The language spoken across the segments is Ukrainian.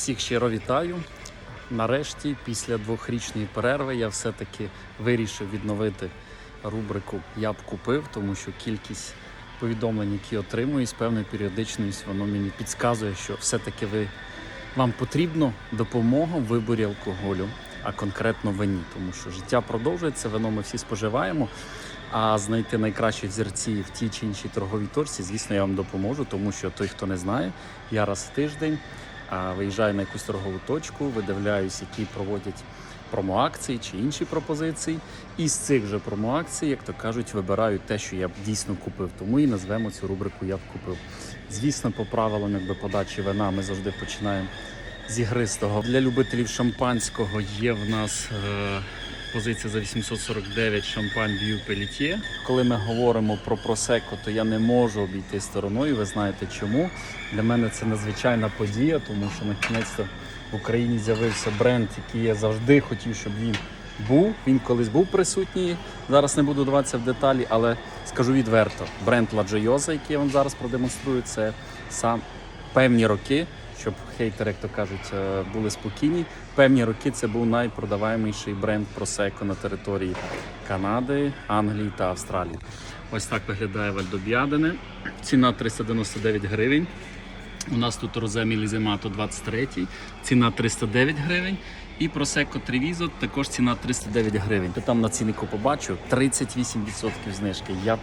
Всіх щиро вітаю. Нарешті, після двохрічної перерви, я все-таки вирішив відновити рубрику Я б купив, тому що кількість повідомлень, які отримую з певною періодичністю, воно мені підказує, що все-таки ви, вам потрібна допомога в виборі алкоголю, а конкретно вині, тому що життя продовжується, вино ми всі споживаємо. А знайти найкращі взірці в тій чи іншій торговій точці, звісно, я вам допоможу, тому що той, хто не знає, я раз в тиждень виїжджаю на якусь торгову точку, видивляюсь, які проводять промоакції чи інші пропозиції. І з цих же промоакцій, як то кажуть, вибираю те, що я б дійсно купив. Тому і назвемо цю рубрику Я б купив. Звісно, по правилам якби подачі вина ми завжди починаємо з ігристого. Для любителів шампанського є в нас. Е- Позиція за 849 шампань Б'ю Пелітє. Коли ми говоримо про просеко, то я не можу обійти стороною. Ви знаєте чому? Для мене це надзвичайна подія, тому що накінець-то в Україні з'явився бренд, який я завжди хотів, щоб він був. Він колись був присутній. Зараз не буду вдаватися в деталі, але скажу відверто: бренд Ладжойоза, який я вам зараз продемонструю, це сам певні роки щоб хейтери, як то кажуть, е, були спокійні. Певні роки це був найпродаваєміший бренд Prosecco на території Канади, Англії та Австралії. Ось так виглядає Вальдоб'ядине. Ціна 399 гривень. У нас тут Розе Міліземато 23, ціна 309 гривень. І Prosecco Treviso також ціна 309 гривень. Ти там на ціннику побачу 38% знижки. Я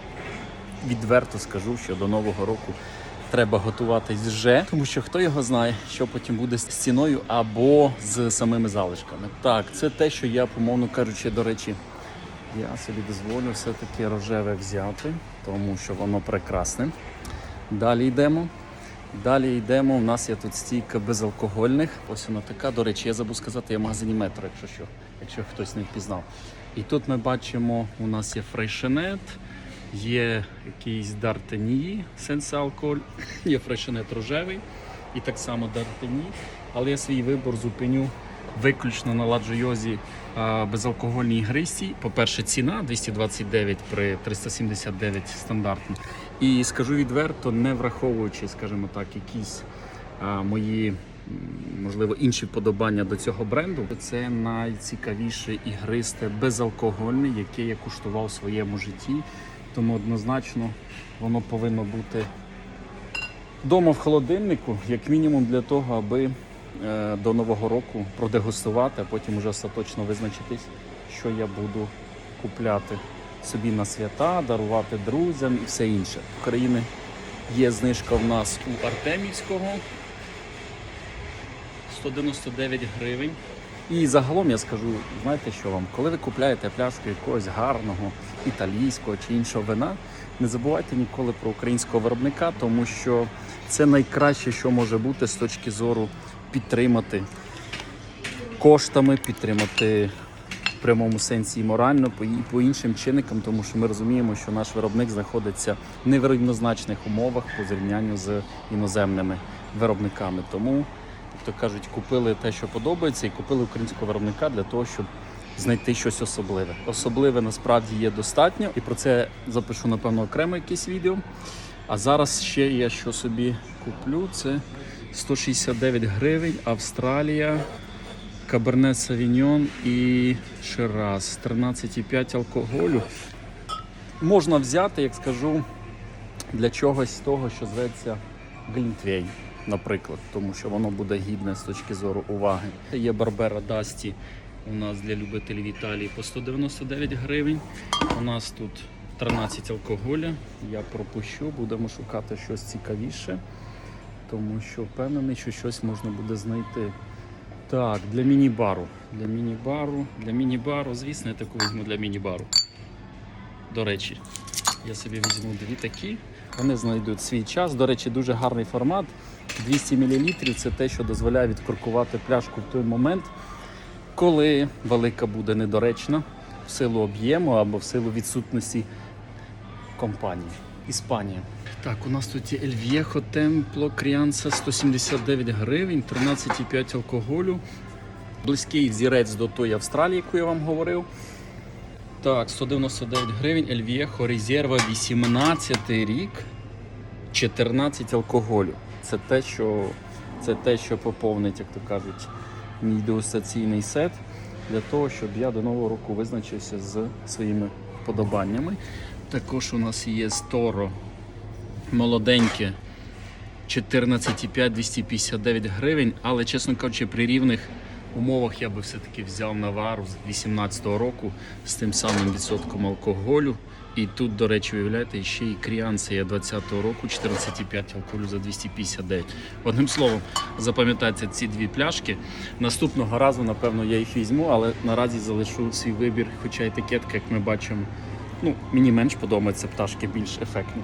відверто скажу, що до нового року треба готуватись вже, тому що хто його знає, що потім буде з ціною або з самими залишками. Так, це те, що я, помовно кажучи, до речі, я собі дозволю все-таки рожеве взяти, тому що воно прекрасне. Далі йдемо. Далі йдемо. У нас є тут стійка безалкогольних. Ось вона така. До речі, я забув сказати, я в магазині метро, якщо що, якщо хтось не впізнав. І тут ми бачимо, у нас є фрейшенет, є якийсь Дартенії, сенсе алкоголь, є фрешенет рожевий і так само Дартені. Але я свій вибор зупиню виключно на ладжойозі безалкогольній гристі. По-перше, ціна 229 при 379 стандартно. І скажу відверто, не враховуючи, скажімо так, якісь а, мої. Можливо, інші вподобання до цього бренду. Це найцікавіше ігристе безалкогольне, яке я куштував у своєму житті. Тому однозначно воно повинно бути вдома в холодильнику, як мінімум для того, аби е, до Нового року продегустувати, а потім уже остаточно визначитись, що я буду купляти собі на свята, дарувати друзям і все інше. В Україні є знижка в нас у Артемівського 199 гривень. І загалом я скажу, знаєте що вам, коли ви купляєте пляшку якогось гарного італійського чи іншого вина, не забувайте ніколи про українського виробника, тому що це найкраще, що може бути з точки зору підтримати коштами, підтримати в прямому сенсі і морально, і по іншим чинникам, тому що ми розуміємо, що наш виробник знаходиться в нерівнозначних умовах по зрівнянню з іноземними виробниками. Тому як то кажуть, купили те, що подобається, і купили українського виробника для того, щоб знайти щось особливе. Особливе насправді є достатньо, і про це запишу напевно окремо якесь відео. А зараз ще я що собі куплю. Це 169 гривень, Австралія, Каберне Савіньон і Шираз. 13,5 алкоголю. Можна взяти, як скажу, для чогось того, що зветься Глінтвейн наприклад, тому що воно буде гідне з точки зору уваги. Є Барбера Дасті у нас для любителів Італії по 199 гривень. У нас тут 13 алкоголя. Я пропущу, будемо шукати щось цікавіше, тому що впевнений, що щось можна буде знайти. Так, для міні-бару. Для міні-бару, для міні-бару, звісно, я таку візьму для міні-бару. До речі, я собі візьму дві такі. Вони знайдуть свій час. До речі, дуже гарний формат. 200 мл це те, що дозволяє відкоркувати пляшку в той момент, коли велика буде недоречна в силу об'єму або в силу відсутності компанії. Іспанія. Так, у нас тут є Viejo Templo Crianza 179 гривень, 13,5 алкоголю. Близький взірець до тої Австралії, яку я вам говорив. Так, 199 гривень, Viejo Reserva 18 рік, 14 алкоголю. Це те, що Це те, що поповнить, як то кажуть, мій дегустаційний сет для того, щоб я до нового року визначився з своїми вподобаннями. Також у нас є Сторо. Молоденьке. 14,5 259 гривень, але, чесно кажучи, при рівних умовах я би все-таки взяв Навару з 2018 року з тим самим відсотком алкоголю. І тут, до речі, виявляєте, ще і кріанція 20-го року 14,5 алкоголю за 259. Одним словом, запам'ятайте ці дві пляшки. Наступного разу, напевно, я їх візьму, але наразі залишу свій вибір, хоча етикетка, як ми бачимо, ну, мені менш подобається пташки більш ефектні.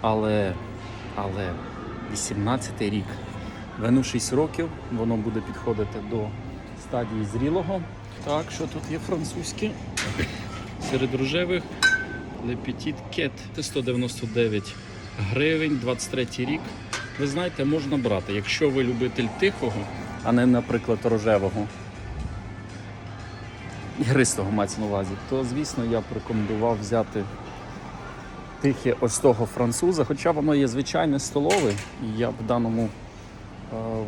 Але, але 18-й рік. Вену 6 років, воно буде підходити до стадії зрілого. Так, що тут є французьке? Серед рожевих Le Petit Cat 199 гривень, 23 рік. Ви знаєте, можна брати, якщо ви любитель тихого, а не, наприклад, рожевого. Ігристого мається на увазі, то звісно я б рекомендував взяти тихе ось того француза, хоча воно є звичайне столове, і я б в даному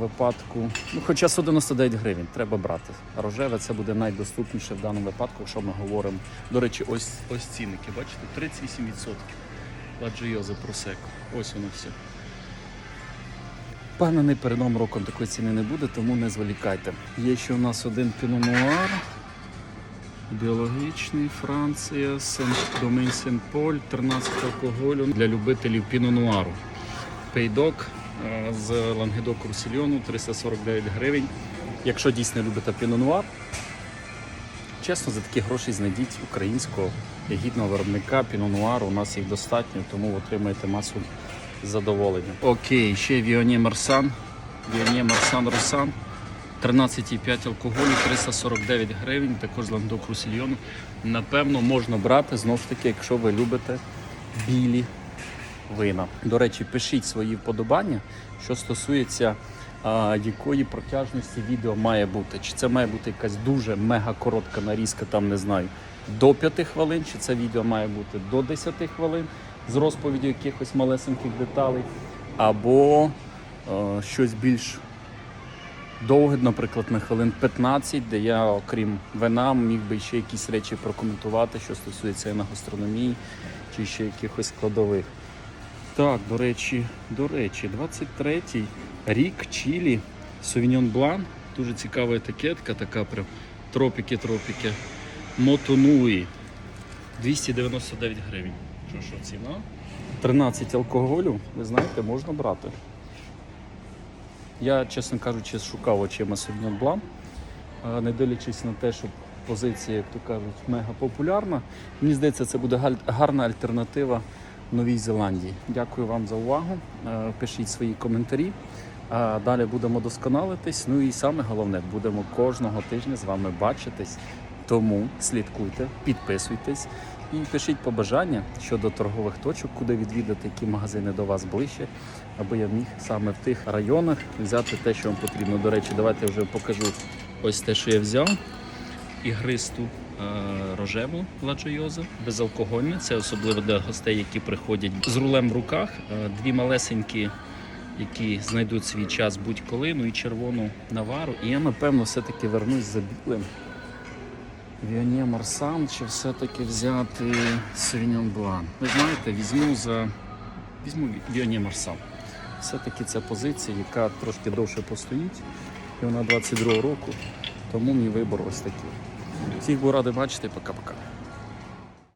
випадку, ну хоча 199 гривень, треба брати. Рожеве це буде найдоступніше в даному випадку, якщо ми говоримо. До речі, ось ось цінники, бачите, 38%. Ладжийозе просеко. Ось воно все. Впевнений, перед новим роком такої ціни не буде, тому не зволікайте. Є ще у нас один пінонуар. Біологічний, Франція, Сен Домін Сен Поль, 13 алкоголю для любителів пінонуару. Пейдок е, з Лангедок Русільйону 349 гривень. Якщо дійсно любите пінонуар, чесно, за такі гроші знайдіть українського гідного виробника пінонуару. У нас їх достатньо, тому отримаєте масу задоволення. Окей, ще Віоні Марсан. Віоні Марсан Росан. 13,5 алкоголю, 349 гривень, також ландок Русільйону. Напевно, можна брати знову ж таки, якщо ви любите білі вина. До речі, пишіть свої вподобання, що стосується а, якої протяжності відео має бути. Чи це має бути якась дуже мега коротка нарізка, там не знаю, до 5 хвилин, чи це відео має бути до 10 хвилин з розповіддю якихось малесеньких деталей, або е, щось більш довге, наприклад, на хвилин 15, де я, окрім вина, міг би ще якісь речі прокоментувати, що стосується на гастрономії чи ще якихось складових. Так, до речі, до речі, 23-й рік Чилі, Sauvignon Блан. Дуже цікава етикетка, така прям тропіки-тропіки. Мотонуї. 299 гривень. Що що ціна? 13 алкоголю, ви знаєте, можна брати. Я, чесно кажучи, шукав очима Blanc, а, не дивлячись на те, що позиція, як то кажуть, мега популярна. Мені здається, це буде гарна альтернатива Новій Зеландії. Дякую вам за увагу. Е, Пишіть свої коментарі. Далі будемо досконалитись. Ну і саме головне, будемо кожного тижня з вами бачитись. Тому слідкуйте, підписуйтесь і пишіть побажання щодо торгових точок, куди відвідати, які магазини до вас ближче, аби я міг саме в тих районах взяти те, що вам потрібно. До речі, давайте вже покажу ось те, що я взяв. Ігристу рожеву ладжойозу, безалкогольне. Це особливо для гостей, які приходять з рулем в руках. Е, Дві малесенькі, які знайдуть свій час будь-коли, ну і червону навару. І я, напевно, все-таки вернусь за білим. Віоні Марсан чи все-таки взяти Sauvignon Блан. Ви знаєте, візьму за візьму Віоні Марсан. Все-таки це позиція, яка трошки довше постоїть, і вона 22 року, тому мій вибор ось такий. Всіх був радий бачити, пока-пока.